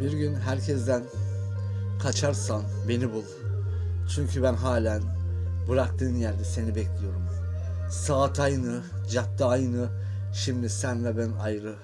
Bir gün herkesten kaçarsan beni bul. Çünkü ben halen bıraktığın yerde seni bekliyorum. Saat aynı, cadde aynı. Şimdi sen ve ben ayrı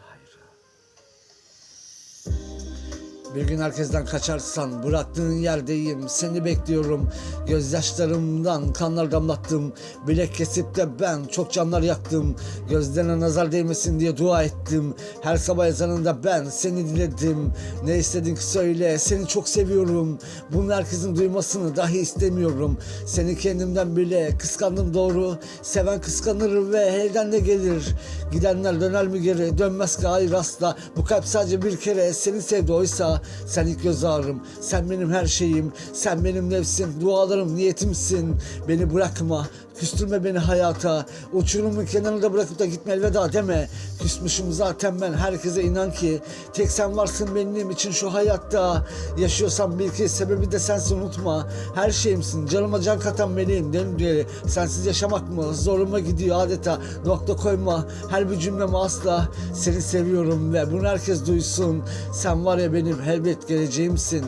Bir gün herkesten kaçarsan bıraktığın yerdeyim. Seni bekliyorum. Gözyaşlarımdan kanlar damlattım. Bilek kesip de ben çok canlar yaktım. Gözlerine nazar değmesin diye dua ettim. Her sabah ezanında ben seni diledim Ne istedin ki söyle seni çok seviyorum. Bunu herkesin duymasını dahi istemiyorum. Seni kendimden bile kıskandım doğru. Seven kıskanır ve elden de gelir? Gidenler döner mi geri? Dönmez ki hayır asla. Bu kalp sadece bir kere. Seni sevdi oysa Sen ilk göz ağrım Sen benim her şeyim Sen benim nefsim Dualarım niyetimsin. Beni bırakma Küstürme beni hayata. Uçurumun kenarında bırakıp da gitme elveda deme. Küsmüşüm zaten ben herkese inan ki. Tek sen varsın benim için şu hayatta. Yaşıyorsam bil ki sebebi de sensin unutma. Her şeyimsin canıma can katan benim Derim diye sensiz yaşamak mı? Zoruma gidiyor adeta. Nokta koyma her bir cümleme asla. Seni seviyorum ve bunu herkes duysun. Sen var ya benim elbet geleceğimsin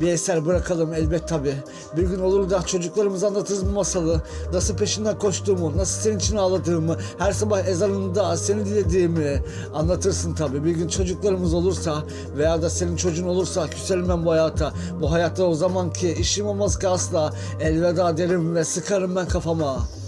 bir eser bırakalım elbet tabi. Bir gün olur da çocuklarımıza anlatırız bu masalı. Nasıl peşinden koştuğumu, nasıl senin için ağladığımı, her sabah ezanında seni dilediğimi anlatırsın tabi. Bir gün çocuklarımız olursa veya da senin çocuğun olursa küserim ben bu hayata. Bu hayatta o zaman ki işim olmaz ki asla. Elveda derim ve sıkarım ben kafama.